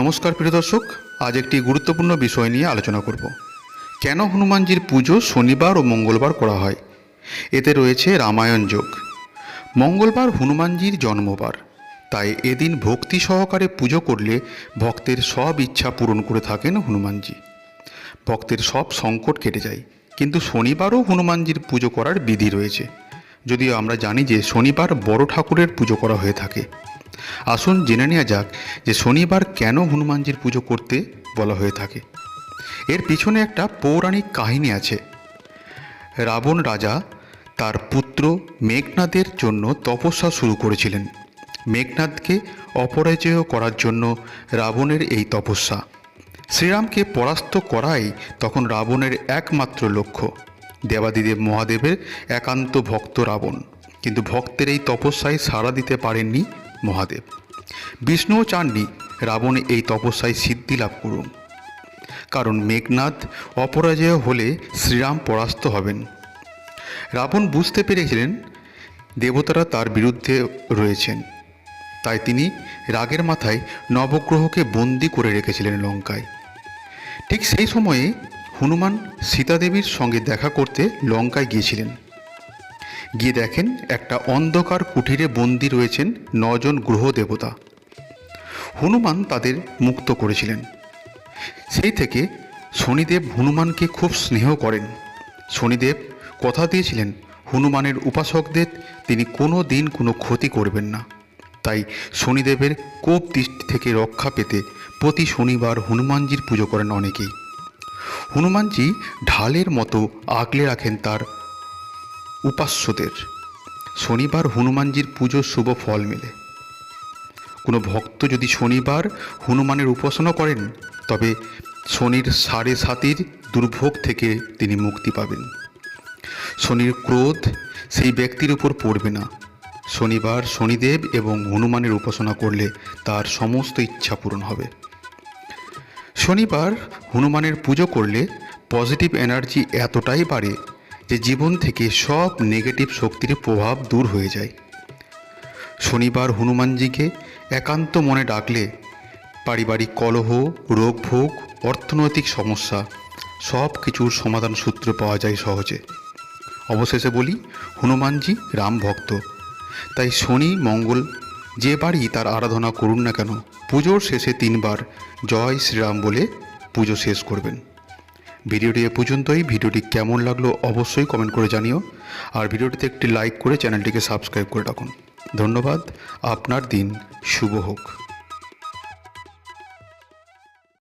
নমস্কার প্রিয় দর্শক, আজ একটি গুরুত্বপূর্ণ বিষয় নিয়ে আলোচনা করব। কেন হনুমানজির পুজো শনিবার ও মঙ্গলবার করা হয়? এতে রয়েছে রামায়ণ যোগ। মঙ্গলবার হনুমানজির জন্মবার। তাই এদিন ভক্তি সহকারে পুজো করলে ভক্তের সব ইচ্ছা পূরণ করে থাকেন হনুমানজি। ভক্তের সব সংকট কেটে যায়, কিন্তু শনিবারও হনুমানজির পুজো করার বিধি রয়েছে। যদিও আমরা জানি যে শনিবার বড় ঠাকুরের পুজো করা হয়ে থাকে। আসুন জেনে নেওয়া যাক যে শনিবার কেন হনুমানজির পুজো করতে বলা হয়ে থাকে। এর পিছনে একটা পৌরাণিক কাহিনী আছে। রাবণ রাজা তার পুত্র মেঘনাদের জন্য তপস্যা শুরু করেছিলেন। মেঘনাদকে অপরাজয় করার জন্য রাবণের এই তপস্যা। শ্রীরামকে পরাস্ত করাই তখন রাবণের একমাত্র লক্ষ্য। দেবাদিদেব মহাদেবের একান্ত ভক্ত রাবণ। কিন্তু ভক্তের এই তপস্যায় সাড়া দিতে পারেননি মহাদেব। বিষ্ণুও চাননি, রাবণ এই তপস্যায় সিদ্ধি লাভ করুন। কারণ মেঘনাদ অপরাজয় হলে শ্রীরাম পরাস্ত হবেন। রাবণ বুঝতে পেরেছিলেন দেবতারা তার বিরুদ্ধে রয়েছেন। তাই তিনি রাগের মাথায় নবগ্রহকে বন্দি করে রেখেছিলেন লঙ্কায়। ঠিক সেই সময়ে হনুমান সীতাদেবীর সঙ্গে দেখা করতে লঙ্কায় গিয়েছিলেন। গিয়ে দেখেন একটা অন্ধকার কুঠিরে বন্দি রয়েছেন নজন গ্রহ দেবতা হনুমান তাদের মুক্ত করেছিলেন। সেই থেকে শনিদেব হনুমানকে খুব স্নেহ করেন। শনিদেব কথা দিয়েছিলেন, হনুমানের উপাসকদের তিনি কোনো দিন কোনো ক্ষতি করবেন না। তাই শনিদেবের কোপ দৃষ্টি থেকে রক্ষা পেতে প্রতি শনিবার হনুমানজির পুজো করেন অনেকেই। হনুমানজি ঢালের মতো আগলে রাখেন তার উপাস্যদের। শনিবার হনুমানজির পুজোর শুভ ফল মেলে। কোনো ভক্ত যদি শনিবার হনুমানের উপাসনা করেন, তবে শনির সাড়ে সাতির দুর্ভোগ থেকে তিনি মুক্তি পাবেন। শনির ক্রোধ সেই ব্যক্তির উপর পড়বে না। শনিবার শনিদেব এবং হনুমানের উপাসনা করলে তার সমস্ত ইচ্ছা পূরণ হবে। শনিবার হনুমানের পুজো করলে পজিটিভ এনার্জি এতটাই বাড়ে যে জীবন থেকে সব নেগেটিভ শক্তির প্রভাব দূর হয়ে যায়। শনিবার হনুমানজিকে একান্ত মনে ডাকলে পারিবারিক কলহ, রোগভোগ, অর্থনৈতিক সমস্যা, সব কিছুর সমাধান সূত্র পাওয়া যায় সহজে। অবশেষে বলি, হনুমানজি রাম ভক্ত। তাই শনি, মঙ্গল যে বাড়ি তার আরাধনা করুন না কেন, পুজোর শেষে তিনবার জয় শ্রীরাম বলে পুজো শেষ করবেন। ভিডিওটি এ পর্যন্তই। ভিডিওটি কেমন লাগল অবশ্যই কমেন্ট করে জানিও। আর ভিডিওটিতে একটি লাইক করে চ্যানেলটিকে সাবস্ক্রাইব করে রাখুন। ধন্যবাদ। আপনার দিন শুভ হোক।